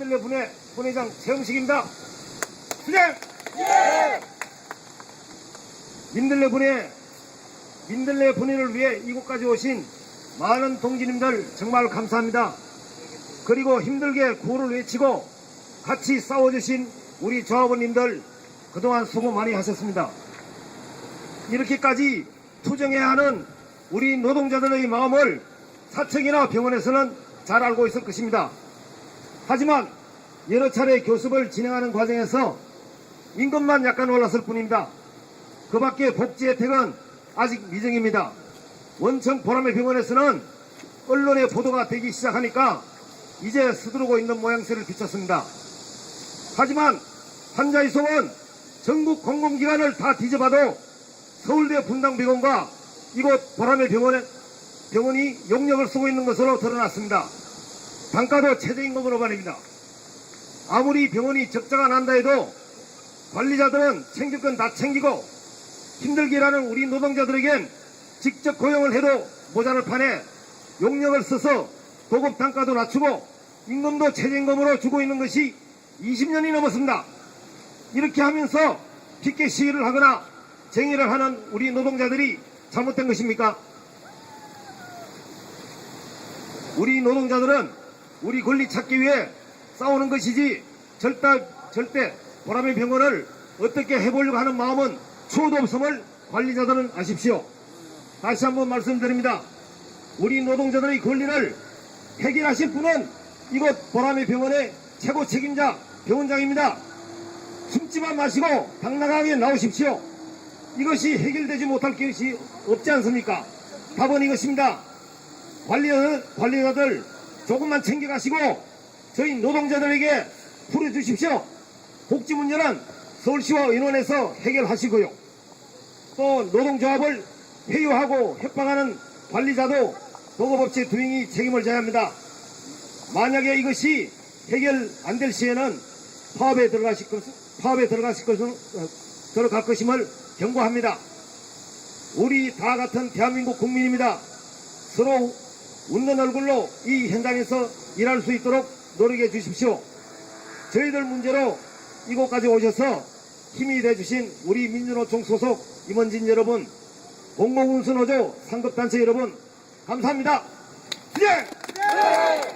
민들레 분회 분회장 최영식입니다. 수장! 민들레 분회, 민들레 분회를 위해 이곳까지 오신 많은 동지님들 정말 감사합니다. 그리고 힘들게 구호를 외치고 같이 싸워주신 우리 조합원님들 그동안 수고 많이 하셨습니다. 이렇게까지 투정해야 하는 우리 노동자들의 마음을 사측이나 병원에서는 잘 알고 있을 것입니다. 하지만 여러 차례 교습을 진행하는 과정에서 임금만 약간 올랐을 뿐입니다. 그 밖에 복지 혜택은 아직 미정입니다. 원청 보람의 병원에서는 언론의 보도가 되기 시작하니까 이제 서두르고 있는 모양새를 비쳤습니다. 하지만 환자의 속은 전국 공공기관을 다 뒤져봐도 서울대 분당병원과 이곳 보람의 병원에, 병원이 용역을 쓰고 있는 것으로 드러났습니다. 단가도 최저임금으로 말입니다. 아무리 병원이 적자가 난다 해도 관리자들은 챙길 건 다 챙기고 힘들게 일하는 우리 노동자들에겐 직접 고용을 해도 모자랄 판에 용역을 써서 도급 단가도 낮추고 임금도 최저임금으로 주고 있는 것이 20년이 넘었습니다. 이렇게 하면서 피켓 시위를 하거나 쟁의를 하는 우리 노동자들이 잘못된 것입니까? 우리 노동자들은 우리 권리 찾기 위해 싸우는 것이지 절대, 절대 보람의 병원을 어떻게 해보려고 하는 마음은 추호도 없음을 관리자들은 아십시오. 다시 한번 말씀드립니다. 우리 노동자들의 권리를 해결하실 분은 이곳 보람의 병원의 최고 책임자 병원장입니다. 숨지만 마시고 당당하게 나오십시오. 이것이 해결되지 못할 것이 없지 않습니까? 답은 이것입니다. 관리자들, 관리자들 조금만 챙겨가시고 저희 노동자들에게 풀어주십시오. 복지 문제는 서울시와 의논해서 해결하시고요. 또 노동조합을 회유하고 협박하는 관리자도 도급업체 두행이 책임을 져야 합니다. 만약에 이것이 해결 안 될 시에는 파업에 들어가실 것, 파업에 들어가실 것은, 어, 들어갈 것임을 경고합니다. 우리 다 같은 대한민국 국민입니다. 서로 웃는 얼굴로 이 현장에서 일할 수 있도록 노력해 주십시오. 저희들 문제로 이곳까지 오셔서 힘이 돼주신 우리 민주노총 소속 임원진 여러분, 공공운수노조 상급단체 여러분, 감사합니다. 예!